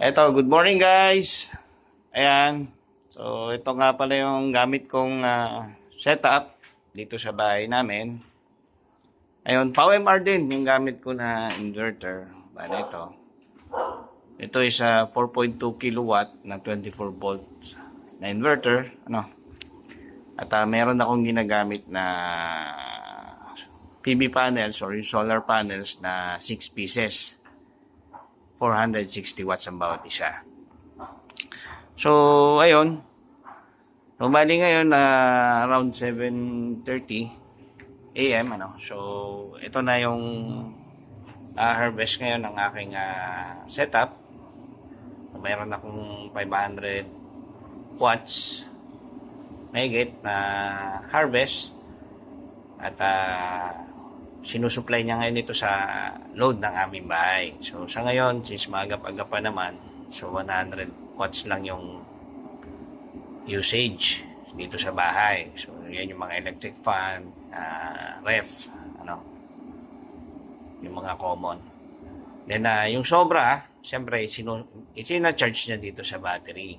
Eto, good morning guys. Ayan. So, ito nga pala yung gamit kong ah, setup dito sa bahay namin. Ayun, PowerMR din yung gamit ko na inverter. Bale ito. Ito is a 4.2 kilowatt na 24 volts na inverter. Ano? At ah, meron akong ginagamit na PV panels or solar panels na 6 pieces. 460 watts ang bawat isa. So, ayun. So, bali ngayon na around 7.30 a.m. Ano? So, ito na yung ah, harvest ngayon ng aking ah, setup. Mayroon akong 500 watts mahigit na harvest at ah, sinusupply niya ngayon ito sa load ng aming bahay. So sa ngayon, since maagap-agap pa naman, so 100 watts lang yung usage dito sa bahay. So yan yung mga electric fan, ah, ref, ano, yung mga common. Then ah, yung sobra, siyempre, sino, charge niya dito sa battery.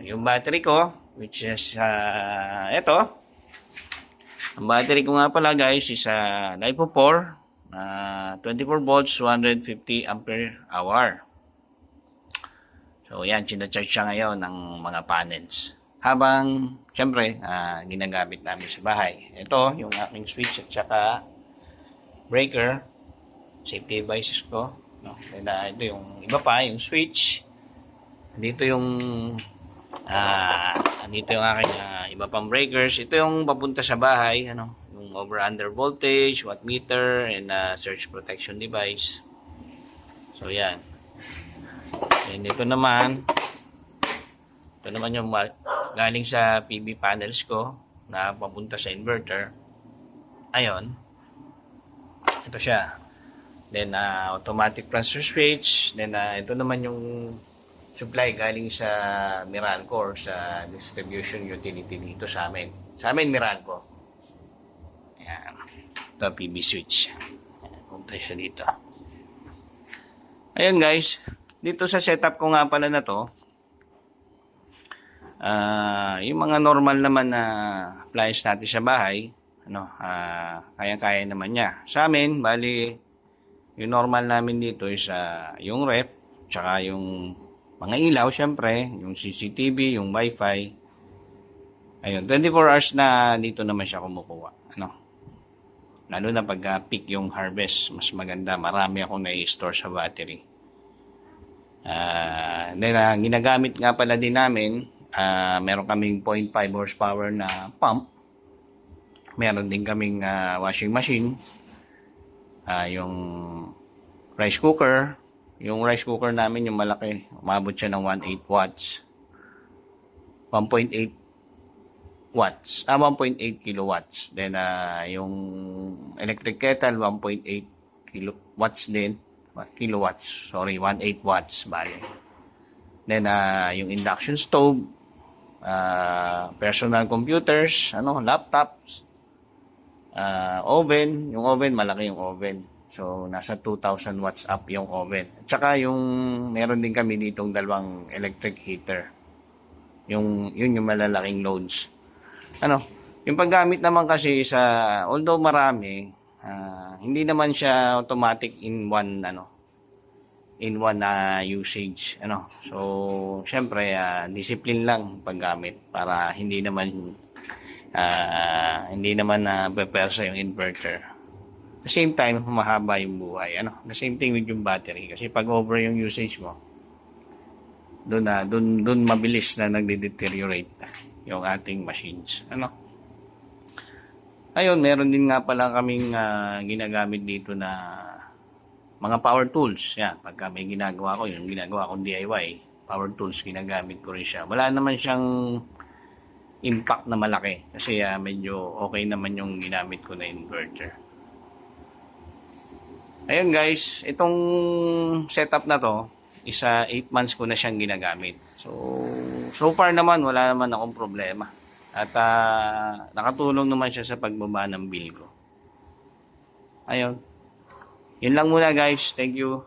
Yung battery ko, which is, uh, ito, ang battery ko nga pala guys is a LiPo 4 na 24 volts 250 ampere hour. So yan, charge siya ngayon ng mga panels. Habang, syempre, ah, ginagamit namin sa bahay. Ito, yung aking switch at saka breaker, safety devices ko. No? Ah, ito yung iba pa, yung switch. Dito yung Ah, andito yung aking ah, iba pang breakers. Ito yung papunta sa bahay, ano, yung over under voltage, watt meter, and uh, surge protection device. So, yan. And ito naman, ito naman yung galing sa PV panels ko na papunta sa inverter. Ayon. Ito siya. Then, ah, automatic transfer switch. Then, ah, ito naman yung supply galing sa Meralco or sa distribution utility dito sa amin. Sa amin, Meralco. Ayan. Ito, PB switch. Ayan, punta siya dito. Ayan guys. Dito sa setup ko nga pala na to, ah yung mga normal naman na appliance natin sa bahay, ano, ah kaya-kaya naman niya. Sa amin, bali, yung normal namin dito is ah, yung rep, tsaka yung mga ilaw, syempre, yung CCTV, yung wifi. Ayun, 24 hours na dito naman siya kumukuha. Ano? Lalo na pag uh, peak yung harvest, mas maganda. Marami akong na-store sa battery. Uh, then, uh, ginagamit nga pala din namin, uh, meron kaming 0.5 horsepower na pump. Meron din kaming uh, washing machine. Uh, yung rice cooker, yung rice cooker namin, yung malaki, umabot siya ng 1.8 watts. 1.8 watts. Ah, 1.8 kilowatts. Then, ah, yung electric kettle, 1.8 kilowatts din. Kilowatts. Sorry, 1.8 watts. Bale. Then, ah, yung induction stove, ah, personal computers, ano, laptops, ah, oven. Yung oven, malaki yung oven. So, nasa 2,000 watts up yung oven. At saka yung, meron din kami ditong dalawang electric heater. Yung, yun yung malalaking loads. Ano, yung paggamit naman kasi sa, although marami, ah, hindi naman siya automatic in one, ano, in one na usage. Ano, so, syempre, ah, discipline lang paggamit para hindi naman, ah, hindi naman na uh, yung inverter the same time, mahaba yung buhay. Ano? The same thing with yung battery. Kasi pag over yung usage mo, doon na, doon, doon mabilis na nagde-deteriorate yung ating machines. Ano? Ayun, meron din nga pala kaming uh, ginagamit dito na mga power tools. Yan, pagka may ginagawa ko, yung ginagawa kong DIY, power tools, ginagamit ko rin siya. Wala naman siyang impact na malaki kasi uh, medyo okay naman yung ginamit ko na inverter. Ayun guys, itong setup na to, isa 8 months ko na siyang ginagamit. So, so far naman wala naman akong problema. At uh, nakatulong naman siya sa pagbaba ng bill ko. Ayun. Yun lang muna guys. Thank you.